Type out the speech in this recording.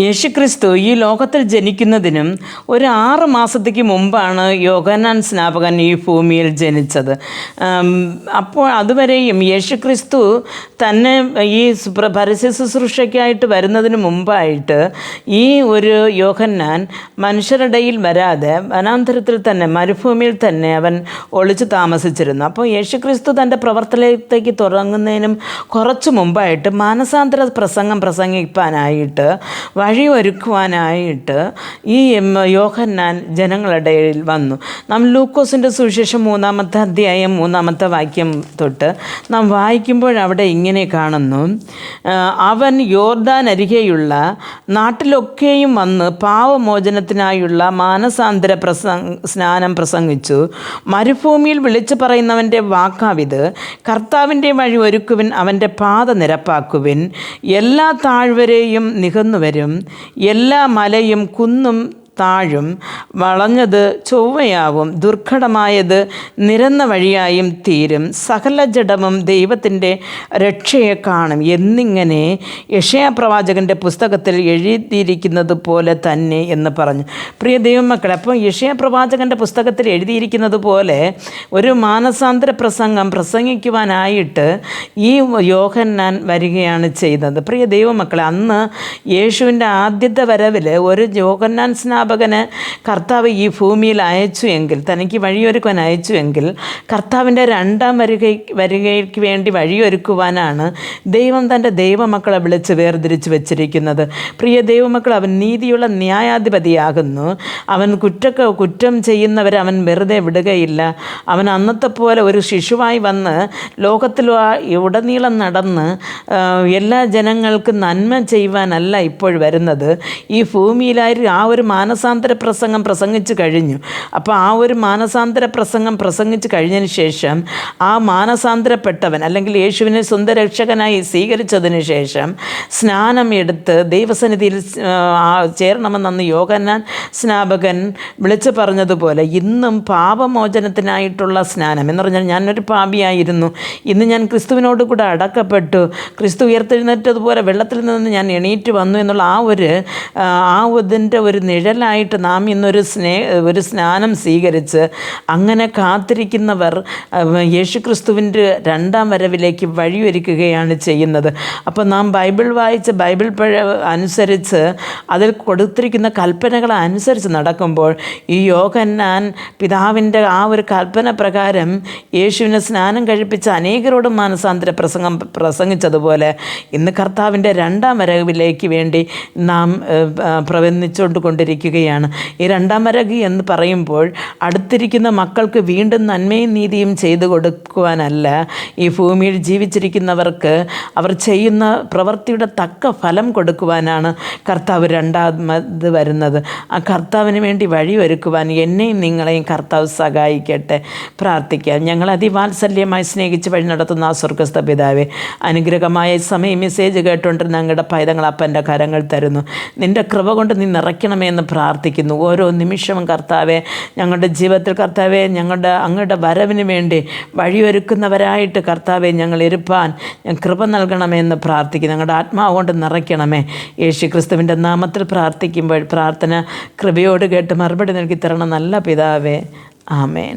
യേശുക്രിസ്തു ഈ ലോകത്തിൽ ജനിക്കുന്നതിനും ഒരു ആറ് മാസത്തേക്ക് മുമ്പാണ് യോഗനാൻ സ്നാപകൻ ഈ ഭൂമിയിൽ ജനിച്ചത്. അപ്പോൾ അതുവരെയും യേശുക്രിസ്തു തന്നെ ഈ പരസ്യ ശുശ്രൂഷയ്ക്കായിട്ട് വരുന്നതിന് മുമ്പായിട്ട് ഈ ഒരു യോഹന്നാൻ മനുഷ്യരുടെയിൽ വരാതെ വനാന്തരത്തിൽ തന്നെ മരുഭൂമിയിൽ തന്നെ അവൻ ഒളിച്ചു താമസിച്ചിരുന്നു. അപ്പോൾ യേശുക്രിസ്തു തന്റെ പ്രവർത്തനത്തേക്ക് തുടങ്ങുന്നതിനും കുറച്ച് മുമ്പായിട്ട് മാനസാന്തര പ്രസംഗം പ്രസംഗിപ്പാനായിട്ട് വഴിയൊരുക്കുവാനായിട്ട് ഈ യോഹന്നാൻ ജനങ്ങളുടെ ഇടയിൽ വന്നു. നാം ലൂക്കോസിന്റെ സുവിശേഷം മൂന്നാമത്തെ അധ്യായം മൂന്നാമത്തെ വാക്യം തൊട്ട് നാം വായിക്കുമ്പോൾ അവിടെ ഇങ്ങനെ കാണുന്നു. അവൻ യോർദാൻ അരികെയുള്ള നാട്ടിലൊക്കെയും വന്ന് പാവമോചനത്തിനായുള്ള മാനസാന്തര പ്രസംഗ സ്നാനം പ്രസംഗിച്ചു. മരുഭൂമിയിൽ വിളിച്ചു പറയുന്നവന്റെ വാക്കാവിത്. കർത്താവിന്റെ വഴി ഒരുക്കുവിൻ അവന്റെ പാത നിരപ്പാക്കുവിൻ. എല്ലാ നികന്നു നികന്നുവരും. എല്ലാ മലയും കുന്നും താഴും വളഞ്ഞത് ചൊവ്വയാവും ദുർഘടമായത് നിരന്ന വഴിയായും തീരും. സകല ജഡമും ദൈവത്തിന്റെ രക്ഷയെ കാണും. എന്നിങ്ങനെ യഷയാപ്രവാചകന്റെ പുസ്തകത്തിൽ എഴുതിയിരിക്കുന്നത് പോലെ തന്നെ എന്ന് പറഞ്ഞു. പ്രിയ ദൈവമക്കളെ അപ്പോൾ യഷയാപ്രവാചകന്റെ പുസ്തകത്തിൽ എഴുതിയിരിക്കുന്നത് പോലെ ഒരു മാനസാന്തര പ്രസംഗം പ്രസംഗിക്കുവാനായിട്ട് ഈ യോഹന്നാൻ വരികയാണ് ചെയ്യുന്നത് പ്രിയ ദൈവമക്കളെ അന്ന് യേശുവിന്റെ ആദ്യത്തെ വരവിൽ ഒരു യോഹന്നാൻ സ്നാപകന് കർത്താവ് ഈ ഭൂമിയിൽ അയച്ചു എങ്കിൽ തനിക്ക് വഴിയൊരുക്കുവാൻ അയച്ചു എങ്കിൽ കർത്താവിന്റെ രണ്ടാം വരിക വരികയ്ക്ക് വേണ്ടി വഴിയൊരുക്കുവാനാണ് ദൈവം തന്റെ ദൈവമക്കളെ വിളിച്ച് വേർതിരിച്ച് വെച്ചിരിക്കുന്നത്. പ്രിയ ദൈവമക്കൾ അവൻ നീതിയുള്ള ന്യായാധിപതിയാകുന്നു. അവൻ കുറ്റക്ക കുറ്റം ചെയ്യുന്നവരെ അവൻ വെറുതെ വിടുകയില്ല. അവൻ അന്നത്തെ പോലെ ഒരു ശിശുവായി വന്ന് ലോകത്തിൽ ഉടനീളം നടന്ന് എല്ലാ ജനങ്ങൾക്കും നന്മ ചെയ്യുവാനല്ല ഇപ്പോൾ വരുന്നത്. ഈ ഭൂമിയിലായി ആ ഒരു മാനസാന്തര പ്രസംഗം പ്രസംഗിച്ച് കഴിഞ്ഞു. അപ്പോൾ ആ ഒരു മാനസാന്തര പ്രസംഗം പ്രസംഗിച്ച് കഴിഞ്ഞതിന് ശേഷം ആ മാനസാന്തരപ്പെട്ടവൻ അല്ലെങ്കിൽ യേശുവിനെ സ്വന്തം രക്ഷകനായി സ്വീകരിച്ചതിന് ശേഷം സ്നാനം എടുത്ത് ദൈവസന്നിധിയിൽ ചേരണമെന്നന്ന് യോഗന്നാൻ സ്നാപകൻ വിളിച്ചു പറഞ്ഞതുപോലെ ഇന്നും പാപമോചനത്തിനായിട്ടുള്ള സ്നാനം എന്ന് പറഞ്ഞാൽ ഞാനൊരു പാപിയായിരുന്നു. ഇന്ന് ഞാൻ ക്രിസ്തുവിനോട് കൂടെ അടക്കപ്പെട്ടു. ക്രിസ്തു ഉയർത്തെഴുന്നേറ്റതുപോലെ വെള്ളത്തിൽ നിന്ന് ഞാൻ എണീറ്റ് വന്നു എന്നുള്ള ആ ഒരു ആ, ഇതിന്റെ ഒരു നിഴലായിട്ട് നാം ഇന്നൊരു സ്നേ ഒരു സ്നാനം സ്വീകരിച്ച് അങ്ങനെ കാത്തിരിക്കുന്നവർ യേശുക്രിസ്തുവിന്റെ യേശു ക്രിസ്തുവിന്റെ രണ്ടാം വരവിലേക്ക് വഴിയൊരുക്കുകയാണ് ചെയ്യുന്നത്. അപ്പോൾ നാം ബൈബിൾ വായിച്ച് ബൈബിൾ അനുസരിച്ച് അതിൽ കൊടുത്തിരിക്കുന്ന കൽപ്പനകൾ അനുസരിച്ച് നടക്കുമ്പോൾ ഈ യോഗന്നാൻ പിതാവിന്റെ ആ ഒരു കൽപ്പന പ്രകാരം യേശുവിനെ സ്നാനം കഴിപ്പിച്ച് അനേകരോടും മാനസാന്തര പ്രസംഗം പ്രസംഗിച്ചതുപോലെ ഇന്ന് കർത്താവിന്റെ രണ്ടാം വരവിലേക്ക് വേണ്ടി നാം ഏഹ്, ആ, പ്രവചിച്ചുകൊണ്ട് ഈ രണ്ടാം വരകി എന്ന് പറയുമ്പോൾ അടുത്തിരിക്കുന്ന മക്കൾക്ക് വീണ്ടും നന്മയും നീതിയും ചെയ്തു കൊടുക്കുവാനല്ല. ഈ ഭൂമിയിൽ ജീവിച്ചിരിക്കുന്നവർക്ക് അവർ ചെയ്യുന്ന പ്രവൃത്തിയുടെ തക്ക ഫലം കൊടുക്കുവാനാണ് കർത്താവ് രണ്ടാമത് വരുന്നത്. ആ കർത്താവിന് വേണ്ടി വഴിയൊരുക്കുവാൻ എന്നെയും നിങ്ങളെയും കർത്താവ് സഹായിക്കട്ടെ. പ്രാർത്ഥിക്കാം. ഞങ്ങൾ അതിവാത്സല്യമായി സ്നേഹിച്ച് വഴി നടത്തുന്ന ആ സ്വർഗസ്ഥ പിതാവെ അനുഗ്രഹമായ സമയം മെസ്സേജ് കേട്ടുകൊണ്ട് ഞങ്ങളുടെ പൈതങ്ങൾ അപ്പന്റെ കരങ്ങൾ തരുന്നു. നിന്റെ കൃപ കൊണ്ട് നീ നിറയ്ക്കണമേ എന്ന് പ്രാർത്ഥിക്കുന്നു. ഓരോ നിമിഷവും കർത്താവെ ഞങ്ങളുടെ ജീവിതത്തിൽ കർത്താവെ ഞങ്ങളുടെ അങ്ങയുടെ വരവിന് വേണ്ടി വഴിയൊരുക്കുന്നവരായിട്ട് കർത്താവെ ഞങ്ങൾ ഇരുപ്പാൻ കൃപ നൽകണമേ എന്ന് പ്രാർത്ഥിക്കുന്നു. ഞങ്ങളുടെ ആത്മാവ് കൊണ്ട് നിറയ്ക്കണമേ. യേശു ക്രിസ്തുവിന്റെ നാമത്തിൽ പ്രാർത്ഥിക്കുമ്പോൾ പ്രാർത്ഥന കൃപയോട് കേട്ട് മറുപടി നൽകി തരണം നല്ല പിതാവേ. ആമേൻ.